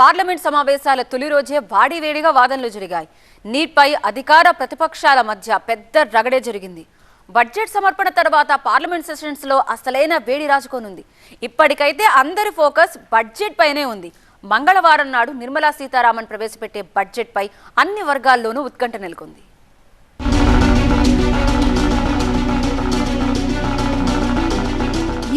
Parliament సమావేశాల తొలి రోజే వాడివేడిగా వాదనలు జరిగాయి. నీట్పై అధికార ప్రతిపక్షాల మధ్య పెద్ద రగడే జరిగింది. బడ్జెట్ సమర్పణ తర్వాత పార్లమెంట్ సెషన్స్లో అసలైన వేడి రాజుకోనుంది. ఇప్పటికైతే అందరి ఫోకస్ బడ్జెట్ పైనే ఉంది. మంగళవారం నాడు నిర్మలా సీతారామన్ ప్రవేశపెట్టే బడ్జెట్ పై అన్ని వర్గాల్లోనూ ఉత్కంఠ నెలకొంది.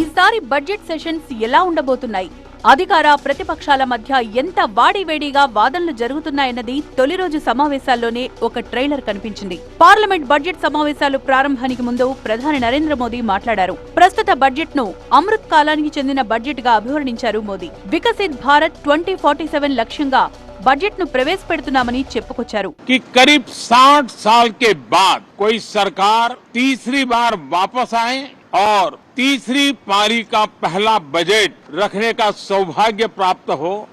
ఈసారి బడ్జెట్ సెషన్స్ ఎలా ఉండబోతున్నాయి? అధికార ప్రతిపక్షాల మధ్య ఎంత వాడివేడిగా వాదనలు జరుగుతున్నాయన్నది తొలి రోజు సమావేశాల్లోనే ఒక ట్రైలర్ కనిపించింది పార్లమెంట్ బడ్జెట్ సమావేశాలు ప్రారంభానికి ముందు ప్రధాని నరేంద్ర మోదీ మాట్లాడారు ప్రస్తుత బడ్జెట్ ను అమృత్ కాలానికి చెందిన బడ్జెట్ గా అభివర్ణించారు Modi Viksit Bharat twenty forty seven లక్ష్యంగా బడ్జెట్ ను ప్రవేశపెడుతున్నామని చెప్పుకొచ్చారు कि करीब 60 साल के बाद कोई सरकार तीसरी बार वापस आए और तीसरी पारी का पहला बजट रखने का सौभाग्य प्राप्त हो,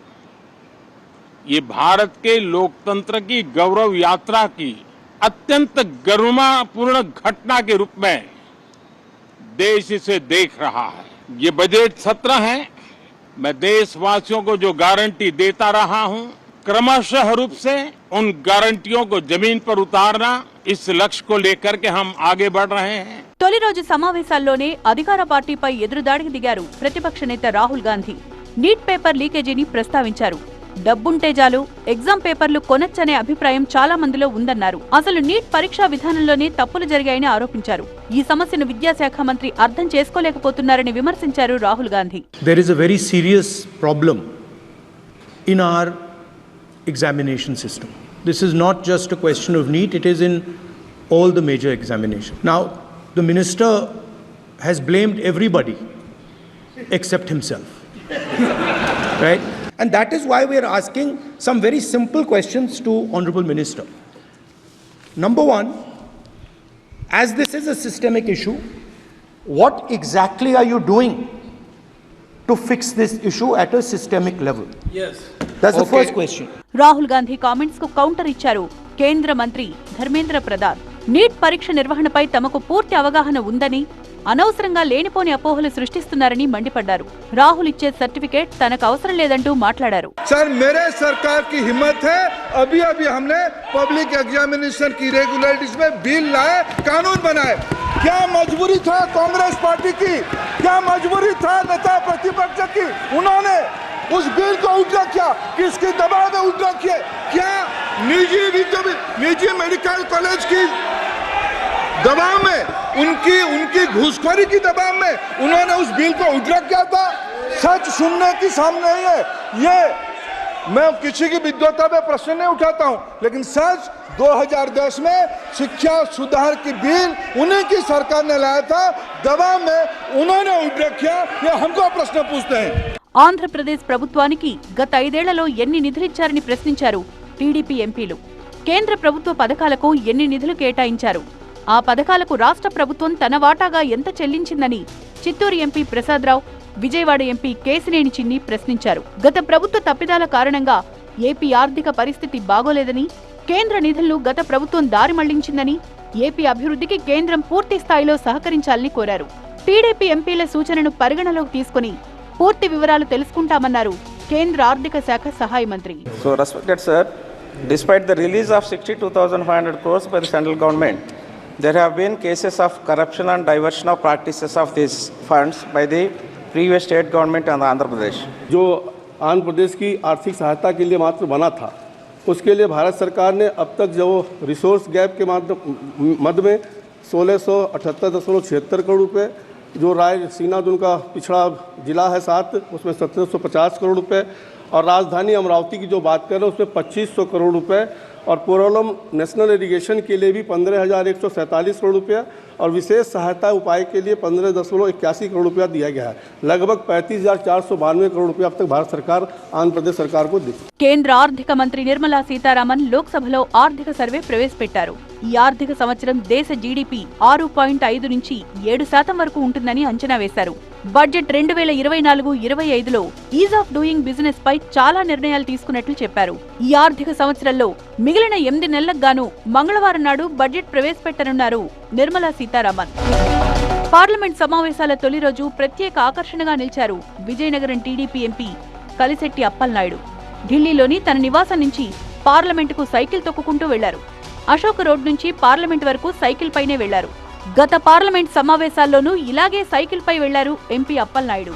ये भारत के लोकतंत्र की गौरव यात्रा की अत्यंत गरिमापूर्ण घटना के रूप में देश इसे देख रहा है। ये बजट सत्र है। मैं देशवासियों को जो गारंटी देता रहा हूँ, क्रमशः रूप से उन गारंटियों को ज़मीन पर उतारना, इस लक्ष्य को लेकर के हम आगे बढ़ रहे हैं। తొలి రోజు సమావేశాల్లోనే అధికార పార్టీపై ఎదురుదాడికి దిగారు ప్రతిపక్ష నేత రాహుల్ గాంధీ. నీట్ పేపర్ లీకేజీని ప్రస్తావించారు. డబ్బుంటే చాలు ఎగ్జామ్ పేపర్లు కొనొచ్చనే అభిప్రాయం చాలా మందిలో ఉందన్నారు. అసలు నీట్ పరీక్షా విధానంలోనే తప్పులు జరిగాయని ఆరోపించారు. ఈ సమస్యను విద్యాశాఖ మంత్రి అర్థం చేసుకోలేకపోతున్నారని విమర్శించారు Rahul Gandhi. There is a very serious problem in our examination system This is not just question of NEET it is in in all major examination examinations. Now, the minister has blamed everybody except himself. right? And that is why we are asking some very simple questions to Honorable Minister. Number one, as this is a systemic issue, what exactly are you doing to fix this issue at a systemic level? Yes. That's the first question. Rahul Gandhi comments కు counter ఇచ్చారు కేంద్ర మంత్రి Dharmendra Pradhan neat పరీక్ష నిర్వహణపై తమకు పూర్తి అవగాహన ఉందని అనవసరంగా లేనిపోని అపోహలు సృష్టిస్తున్నారని మండిపడ్డారు రాహుల్ ఇచ్చే సర్టిఫికేట్ తనకు అవసరం లేదంటూ మాట్లాడారు सर मेरे सरकार की हिम्मत है अभी अभी हमने पब्लिक एग्जामिनेशन की रेगुलरिटीज में बिल लाए कानून बनाए क्या मजबूरी था कांग्रेस पार्टी की क्या मजबूरी था नेता प्रतिपक्ष की उन्होंने उस बिल को उल्टा किया किसके दबाव में उल्टा किए क्या निजी विद्या निजी मेडिकल कॉलेज की दबाव में उनकी उनकी घूसखोरी की दबाव में उन्होंने उस बिल को उल्टा किया था सच सुनने की सामने ही है ये मैं किसी की विद्वता में प्रश्न नहीं उठाता हूं लेकिन सच 2010 में शिक्षा सुधार की बिल उन्हीं की सरकार ने लाया था दबाव में उन्होंने उल्टा किया ये हमको प्रश्न पूछते हैं ఆంధ్రప్రదేశ్ ప్రభుత్వానికి గత ఐదేళ్లలో ఎన్ని నిధులిచ్చారని ప్రశ్నించారు టీడీపీ ఎంపీలు. కేంద్ర ప్రభుత్వ పథకాలకు ఎన్ని నిధులు కేటాయించారు? ఆ పథకాలకు రాష్ట్ర ప్రభుత్వం తన వాటాగా ఎంత చెల్లించిందని చిత్తూరు ఎంపీ ప్రసాదరావు విజయవాడ ఎంపీ కేసినేని చిన్ని ప్రశ్నించారు. గత ప్రభుత్వ తప్పిదాల కారణంగా ఏపీ ఆర్థిక పరిస్థితి బాగోలేదని కేంద్ర నిధులను గత ప్రభుత్వం దారి మళ్ళించిందని ఏపీ అభివృద్ధికి కేంద్రం పూర్తి స్థాయిలో సహకరించాలని కోరారు. టీడీపీ ఎంపీల సూచనను పరిగణలోకి తీసుకుని పూర్తి వివరాలు తెలుసుకుంటామన్నారు కేంద్ర ఆర్థిక శాఖ సహాయ మంత్రి So, respected sir, despite the release of 62,500 crores by the central government, there have been cases of corruption and diversion of practices of these funds by the previous state government and Andhra Pradesh. जो आंध्र प्रदेश की आर्थिक सहायता के लिए मात्र बना था उसके लिए भारत सरकार ने अब तक जो रिसोर्स गैप के माध्यम मद में सोलह सौ अठहत्तर दशमलव छिहत्तर करोड़ रुपए जो रायसीना जो उनका पिछड़ा जिला है सात उसमें सत्रह सौ पचास करोड़ रुपए, और राजधानी अमरावती की जो बात करें उसमें पच्चीस सौ करोड़ रुपए और पोरोलम नेशनल इरिगेशन के लिए भी पंद्रह हज़ार एक सौ सैंतालीस करोड़ रुपया और विशेष सहायता उपाय के लिए पंद्रह दशमलव इक्यासी करोड़ रुपया दिया गया है लगभग पैंतीस हज़ार चार सौ बानवे करोड़ रुपया अब तक भारत सरकार आंध्र प्रदेश सरकार को दी కేంద్ర ఆర్థిక మంత్రి నిర్మలా సీతారామన్ లోక్సభలో ఆర్థిక సర్వే ప్రవేశపెట్టారు ఈ ఆర్థిక సంవత్సరం దేశ జీడీపీ ఆరు పాయింట్ ఐదు నుంచి ఏడు శాతం వరకు ఉంటుందని అంచనా వేశారు బడ్జెట్ రెండు వేల ఇరవై నాలుగు ఇరవై ఐదులో ఈజ్ ఆఫ్ డూయింగ్ బిజినెస్ పై చాలా నిర్ణయాలు తీసుకున్నట్లు చెప్పారు. ఈ ఆర్థిక సంవత్సరంలో మిగిలిన ఎనిమిది నెలలకు గాను మంగళవారం నాడు బడ్జెట్ ప్రవేశపెట్టనున్నారు నిర్మలా సీతారామన్. పార్లమెంట్ సమావేశాల తొలి రోజు ప్రత్యేక ఆకర్షణగా నిలిచారు విజయనగరం టీడీపీ ఎంపీ కలిశెట్టి అప్పలనాయుడు. ఢిల్లీలోని తన నివాసం నుంచి పార్లమెంటుకు సైకిల్ తొక్కుకుంటూ వెళ్ళారు. అశోక్ రోడ్ నుంచి పార్లమెంట్ వరకు సైకిల్ పైనే వెళ్ళారు. గత పార్లమెంట్ సమావేశాల్లోనూ ఇలాగే సైకిల్పై వెళ్ళారు ఎంపీ అప్పలనాయుడు.